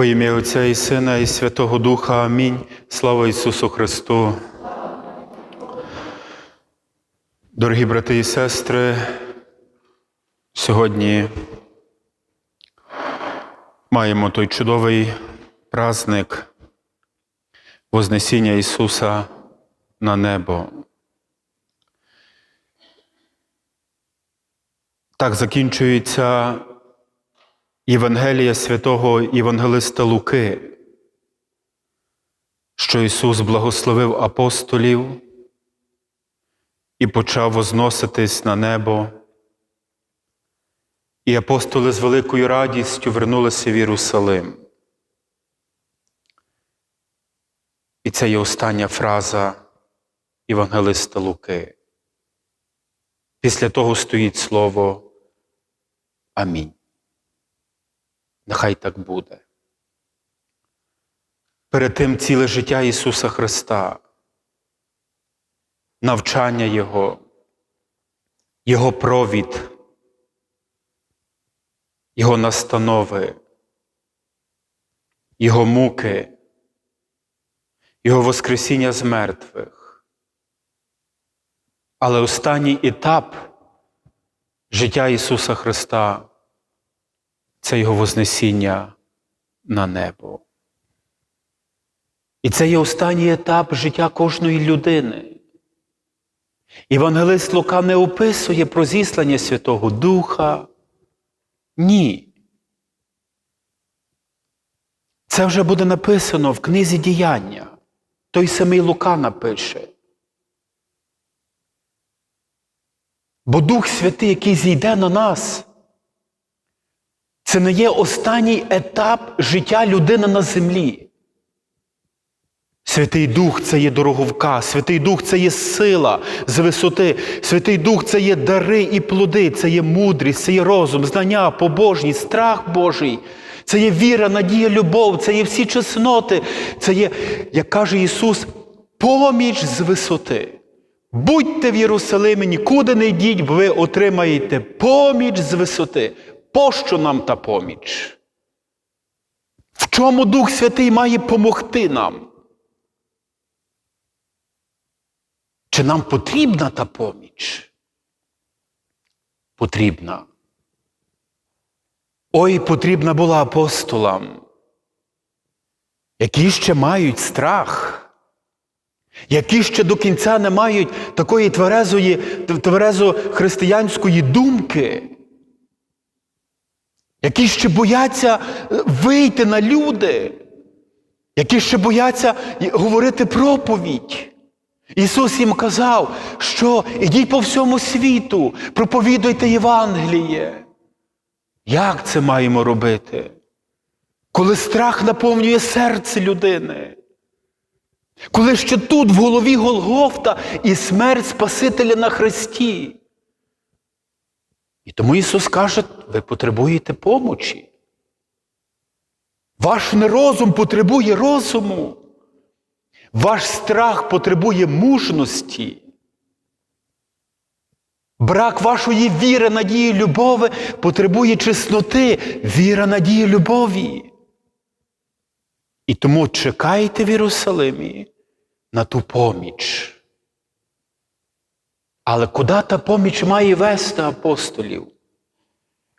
Во ім'я Отця і Сина, і Святого Духа. Амінь. Слава Ісусу Христу. Дорогі брати і сестри, сьогодні маємо той чудовий праздник Вознесіння Ісуса на небо. Так закінчується Євангелія святого Євангелиста Луки, що Ісус благословив апостолів і почав возноситись на небо. І апостоли з великою радістю вернулися в Єрусалим. І це є остання фраза Євангелиста Луки. Після того стоїть слово Амінь. Нехай так буде. Перед тим ціле життя Ісуса Христа, навчання Його, Його провід, Його настанови, Його муки, Його Воскресіння з мертвих. Але останній етап життя Ісуса Христа це Його Вознесіння на небо. І це є останній етап життя кожної людини. Євангелист Лука не описує про зіслання Святого Духа. Ні. Це вже буде написано в книзі діяння. Той самий Лука напише. Бо Дух Святий, який зійде на нас, це не є останній етап життя людини на землі. Святий Дух це є дороговка, Святий Дух це є сила з висоти, Святий Дух це є дари і плоди, це є мудрість, це є розум, знання, побожність, страх Божий, це є віра, надія, любов, це є всі чесноти, це є, як каже Ісус, поміч з висоти. Будьте в Єрусалимі, нікуди не йдіть, ви отримаєте поміч з висоти. Пощо нам та поміч? В чому Дух Святий має помогти нам? Чи нам потрібна та поміч? Потрібна. Ой, потрібна була апостолам, які ще мають страх, які ще до кінця не мають такої тверезої, тверезо християнської думки, які ще бояться вийти на люди, які ще бояться говорити проповідь. Ісус їм казав, що ідіть по всьому світу, проповідуйте Євангеліє. Як це маємо робити? Коли страх наповнює серце людини, коли ще тут в голові Голгофта і смерть Спасителя на Христі. І тому Ісус каже, ви потребуєте помочі. Ваш нерозум потребує розуму. Ваш страх потребує мужності. Брак вашої віри, надії, любові потребує чесноти, віра, надії, любові. І тому чекайте в Єрусалимі на ту поміч. Але куди та поміч має вести апостолів?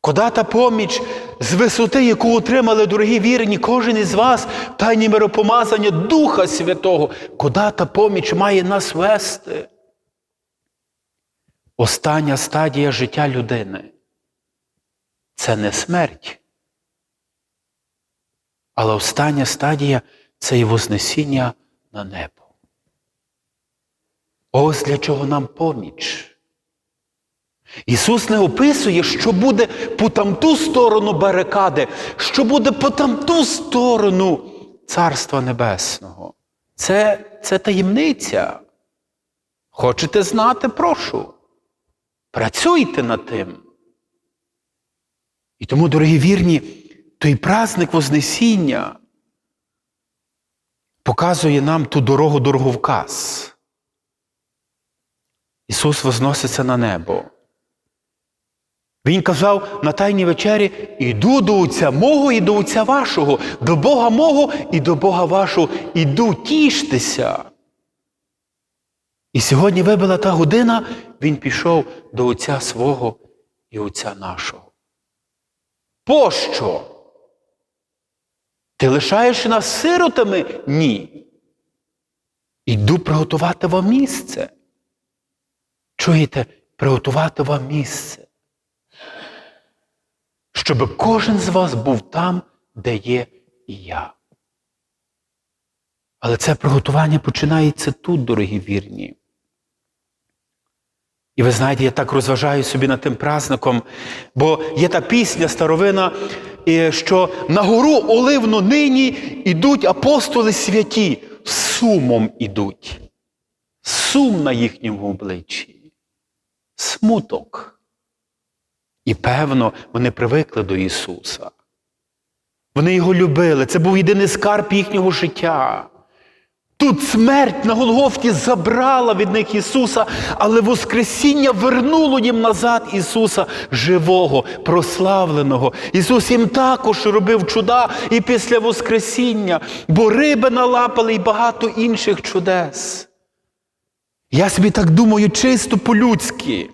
Куди та поміч з висоти, яку отримали дорогі вірні, кожен із вас, в тайні миропомазання Духа Святого, куди та поміч має нас вести? Остання стадія життя людини це не смерть. Але остання стадія це і Вознесіння на небо. Ось для чого нам поміч. Ісус не описує, що буде по тамту сторону барикади, що буде по тамту сторону Царства Небесного. Це, це таємниця. Хочете знати, прошу. Працюйте над тим. І тому, дорогі вірні, той праздник Вознесіння показує нам ту дорогу дороговказ. Ісус возноситься на небо. Він казав на Тайній вечері: іду до Отця мого і до Отця вашого, до Бога мого і до Бога вашого. Іду, тіштеся. І сьогодні вибила та година, він пішов до Отця свого і Отця нашого. Пощо? Ти лишаєш нас сиротами? Ні. Іду приготувати вам місце. Чуєте, приготувати вам місце. Щоб кожен з вас був там, де є і я. Але це приготування починається тут, дорогі вірні. І ви знаєте, я так розважаю собі над тим праздником, бо є та пісня старовина, що на гору оливну нині ідуть апостоли святі, сумом ідуть. Сум на їхньому обличчі, смуток. І певно, вони привикли до Ісуса. Вони його любили. Це був єдиний скарб їхнього життя. Тут смерть на Голгофті забрала від них Ісуса, але Воскресіння вернуло їм назад Ісуса живого, прославленого. Ісус їм також робив чуда і після Воскресіння, бо риби налапали і багато інших чудес. Я собі так думаю, чисто по-людськи.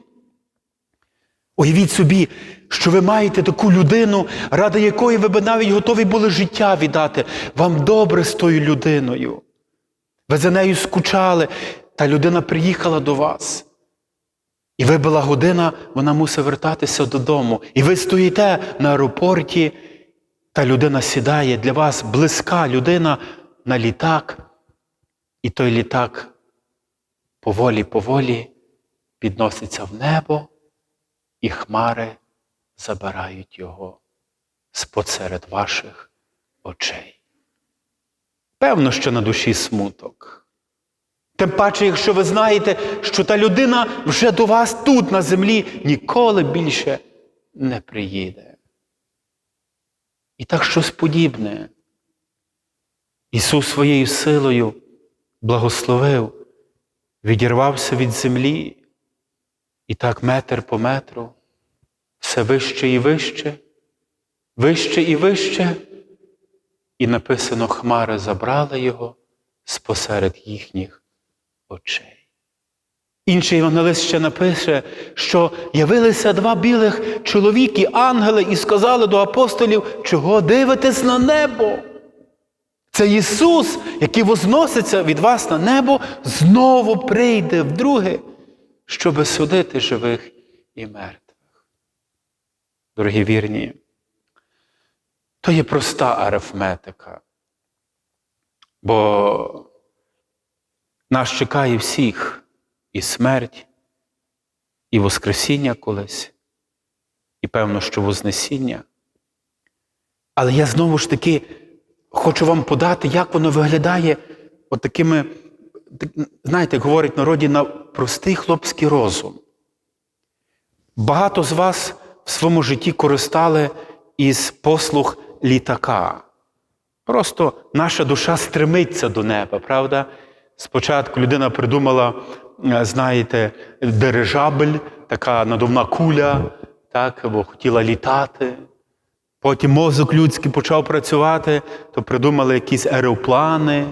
Уявіть собі, що ви маєте таку людину, ради якої ви б навіть готові були життя віддати. Вам добре з тою людиною. Ви за нею скучали, та людина приїхала до вас. І вибила година, вона мусить вертатися додому. І ви стоїте на аеропорті, та людина сідає для вас близька людина на літак, і той літак поволі-поволі підноситься в небо, і хмари забирають його спосеред ваших очей. Певно, що на душі смуток. Тим паче, якщо ви знаєте, що та людина вже до вас тут, на землі, ніколи більше не приїде. І так щось подібне. Ісус своєю силою благословив, відірвався від землі, і так метр по метру, все вище і вище, вище і вище. І написано, хмари забрали його спосеред їхніх очей. Інший євангелист ще напише, що явилися два білих чоловіки, ангели, і сказали до апостолів, чого дивитесь на небо. Це Ісус, який возноситься від вас на небо, знову прийде вдруге, щоби судити живих і мертвих. Дорогі вірні, то є проста арифметика. Бо нас чекає всіх і смерть, і Воскресіння колись, і певно, що Вознесіння. Але я знову ж таки хочу вам подати, як воно виглядає от такими, знаєте, як говорять в народі на простий хлопський розум. Багато з вас в своєму житті користали із послуг літака. Просто наша душа стремиться до неба, правда? Спочатку людина придумала, знаєте, дирижабель, така надувна куля, так, бо хотіла літати. Потім мозок людський почав працювати, то придумали якісь аероплани,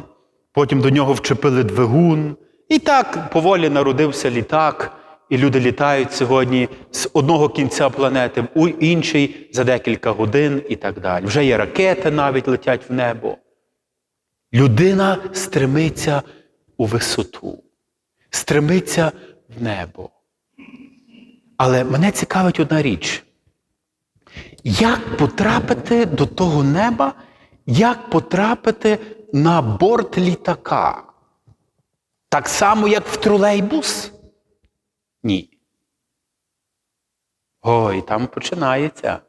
потім до нього вчепили двигун. І так поволі народився літак, і люди літають сьогодні з одного кінця планети в інший за декілька годин і так далі. Вже є ракети навіть летять в небо. Людина стремиться у висоту, стремиться в небо. Але мене цікавить одна річ. Як потрапити до того неба, як потрапити на борт літака? Так само, як в тролейбус? Ні. Ой, там починається.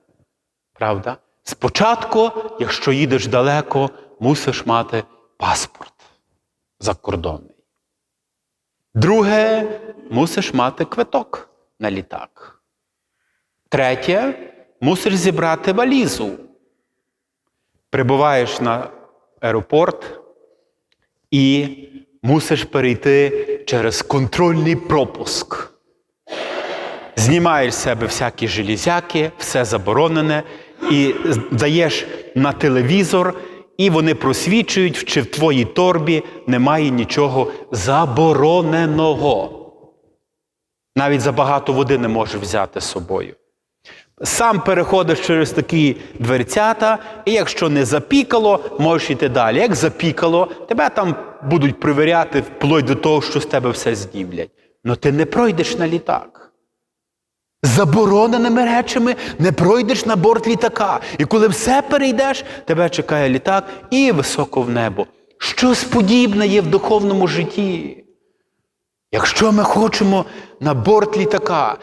Правда? Спочатку, якщо їдеш далеко, мусиш мати паспорт закордонний. Друге, мусиш мати квиток на літак. Третє, мусиш зібрати валізу. Прибуваєш на аеропорт і мусиш перейти через контрольний пропуск. знімаєш з себе всякі железяки, все заборонене, і даєш на телевізор, і вони просвічують, чи в твоїй торбі немає нічого забороненого. Навіть забагато води не можеш взяти з собою. Сам переходиш через такі дверцята, і якщо не запікало, можеш йти далі. Як запікало, тебе там будуть перевіряти вплоть до того, що з тебе все знімлять. Но ти не пройдеш на літак. Забороненими речами не пройдеш на борт літака. І коли все перейдеш, тебе чекає літак і високо в небо. Щось подібне є в духовному житті. Якщо ми хочемо на борт літака,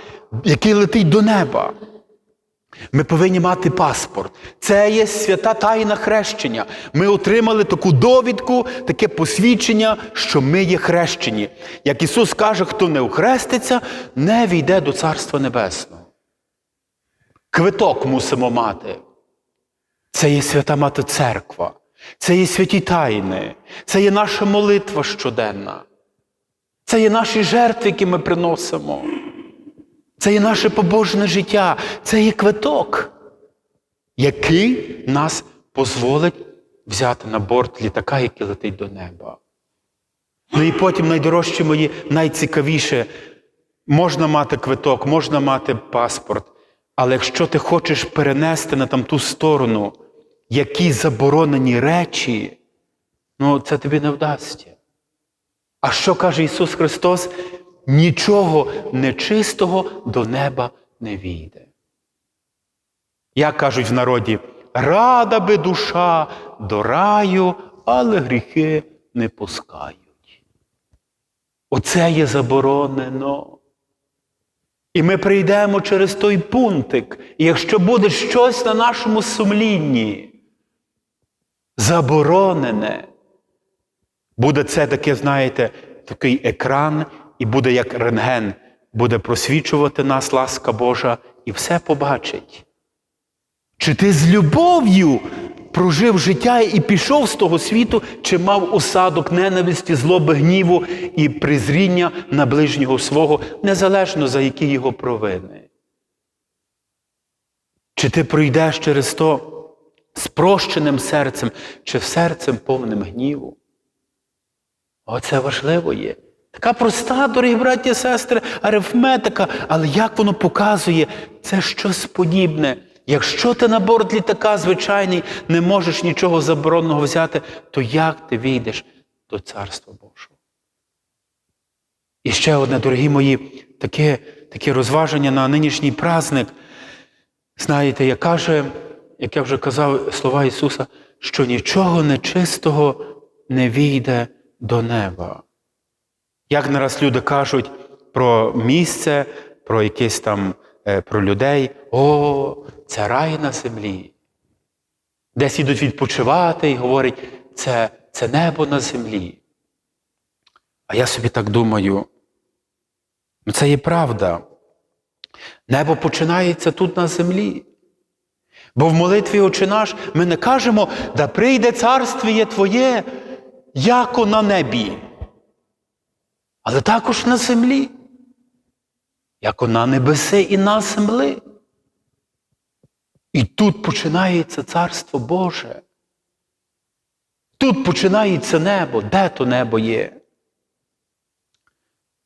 який летить до неба, ми повинні мати паспорт. Це є свята тайна хрещення. Ми отримали таку довідку, таке посвідчення, що ми є хрещені. Як Ісус каже, хто не охреститься, не війде до Царства Небесного. Квиток мусимо мати. Це є свята мати церква, це є святі тайни, це є наша молитва щоденна. Це є наші жертви, які ми приносимо. Це є наше побожне життя, це є квиток, який нас дозволить взяти на борт літака, який летить до неба. Ну і потім найдорожчі мої, найцікавіше, можна мати квиток, можна мати паспорт, але якщо ти хочеш перенести на там ту сторону які заборонені речі, ну це тобі не вдасться. А що каже Ісус Христос? Нічого нечистого до неба не війде. Як кажуть в народі, рада би душа до раю, але гріхи не пускають. Оце є заборонено. І ми прийдемо через той пунктик, і якщо буде щось на нашому сумлінні, заборонене, буде це таке, знаєте, такий екран, і буде як рентген, буде просвічувати нас ласка Божа, і все побачить. Чи ти з любов'ю прожив життя і пішов з того світу, чи мав осадок ненависті, злоби, гніву і презріння на ближнього свого, незалежно за які його провини? Чи ти пройдеш через то спрощеним серцем, чи серцем повним гніву? Оце важливо є. Така проста, дорогі браті і сестри, арифметика, але як воно показує, це щось подібне. Якщо ти на борт літака звичайний не можеш нічого забороненого взяти, то як ти війдеш до Царства Божого? І ще одне, дорогі мої, таке, таке розваження на нинішній праздник. Знаєте, як каже, як я вже казав, слова Ісуса, що нічого нечистого не війде до неба. Як не раз люди кажуть про місце, про якесь там, е, про людей, о, це рай на землі. Десь ідуть відпочивати і говорять, це, це небо на землі. А я собі так думаю, ну це є правда. Небо починається тут на землі. Бо в молитві Отче наш ми не кажемо, да прийде царствіє Твоє, яко на небі, але також на землі, яко на небеси і на землі. І тут починається Царство Боже. Тут починається небо. Де то небо є?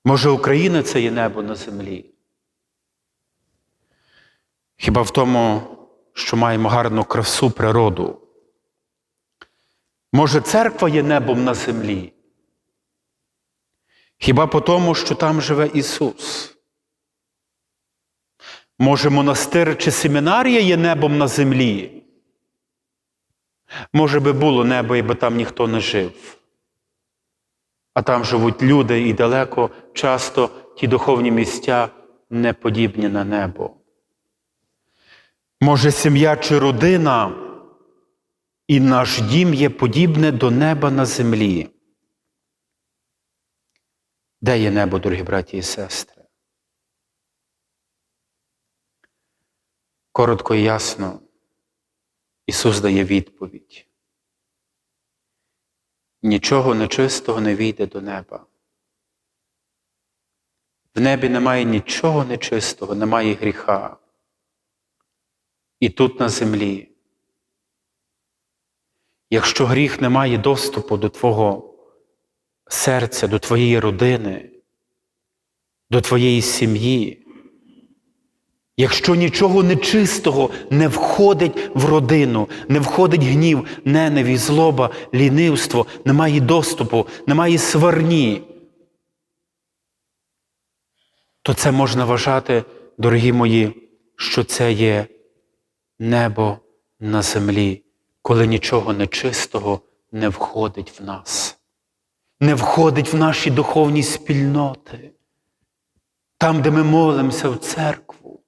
Може, Україна це є небо на землі? Хіба в тому, що маємо гарну красу природу? Може, церква є небом на землі? Хіба по тому, що там живе Ісус? Може, монастир чи семінарія є небом на землі? Може би було небо, якби там ніхто не жив. А там живуть люди і далеко часто ті духовні місця не подібні на небо. Може, сім'я чи родина, і наш дім є подібне до неба на землі. Де є небо, дорогі браті і сестри? Коротко і ясно, Ісус дає відповідь. Нічого нечистого не війде до неба. В небі немає нічого нечистого, немає гріха. І тут на землі. Якщо гріх не має доступу до Твого серця, до Твоєї родини, до Твоєї сім'ї, якщо нічого нечистого не входить в родину, не входить гнів, ненависть, злоба, лінивство, немає доступу, немає сварні, то це можна вважати, дорогі мої, що це є небо на землі, коли нічого нечистого не входить в нас, не входить в наші духовні спільноти, там, де ми молимося в церкву.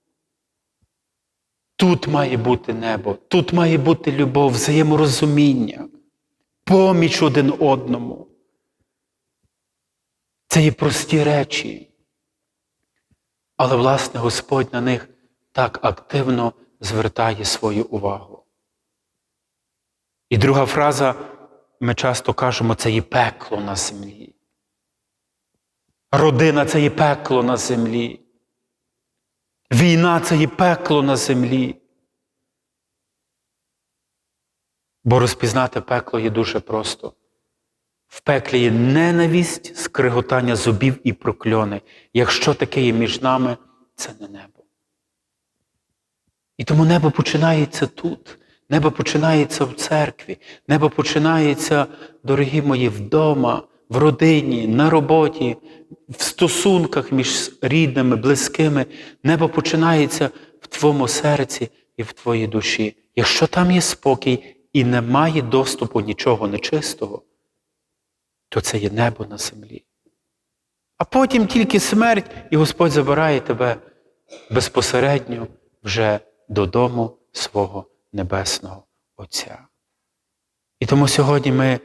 Тут має бути небо, тут має бути любов, взаєморозуміння, поміч один одному. Це є прості речі. Але, власне, Господь на них так активно звертає свою увагу. І друга фраза, ми часто кажемо, це є пекло на землі. Родина це є пекло на землі. Війна це є пекло на землі. Бо розпізнати пекло є дуже просто. В пеклі є ненависть, скриготання зубів і прокльони. Якщо таке є між нами, це не небо. І тому небо починається тут. Небо починається в церкві, небо починається, дорогі мої, вдома, в родині, на роботі, в стосунках між рідними, близькими. Небо починається в твоєму серці і в твоїй душі. Якщо там є спокій і немає доступу нічого нечистого, то це є небо на землі. А потім тільки смерть, і Господь забирає тебе безпосередньо вже додому свого Небесного Отця. І тому сьогодні ми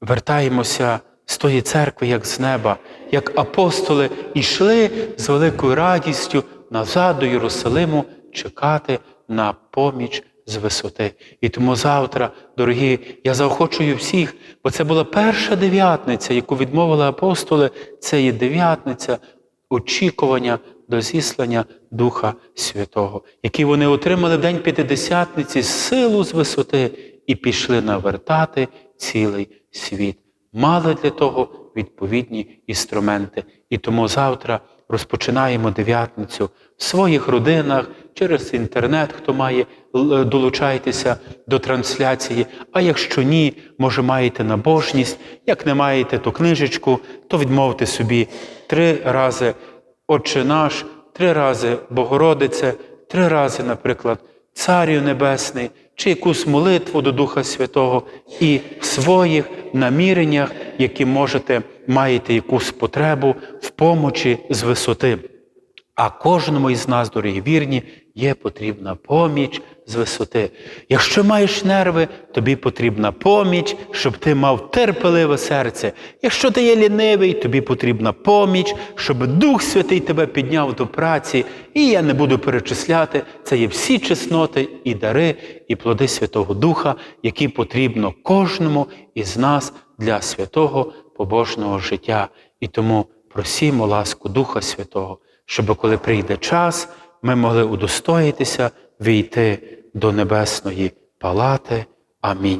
вертаємося з тої церкви, як з неба, як апостоли йшли з великою радістю назад до Єрусалиму чекати на поміч з висоти. І тому завтра, дорогі, я заохочую всіх, бо це була перша дев'ятниця, яку відмовили апостоли, це є дев'ятниця очікування до зіслання Духа Святого, який вони отримали в день П'ятидесятниці силу з висоти і пішли навертати цілий світ. Мали для того відповідні інструменти. І тому завтра розпочинаємо дев'ятницю в своїх родинах, через інтернет, хто має, долучайтеся до трансляції. А якщо ні, може маєте набожність, як не маєте ту книжечку, то відмовте собі три рази Отче наш, три рази Богородице, три рази, наприклад, Царю Небесний, чи якусь молитву до Духа Святого, і в своїх наміреннях, які можете, маєте якусь потребу в помочі з висоти. А кожному із нас, дорогі вірні, є потрібна поміч з висоти. Якщо маєш нерви, тобі потрібна поміч, щоб ти мав терпеливе серце. Якщо ти є лінивий, тобі потрібна поміч, щоб Дух Святий тебе підняв до праці. І я не буду перечисляти, це є всі чесноти і дари, і плоди Святого Духа, які потрібно кожному із нас для святого побожного життя. І тому просімо ласку Духа Святого щоб коли прийде час, ми могли удостоїтися війти до небесної палати. Амінь.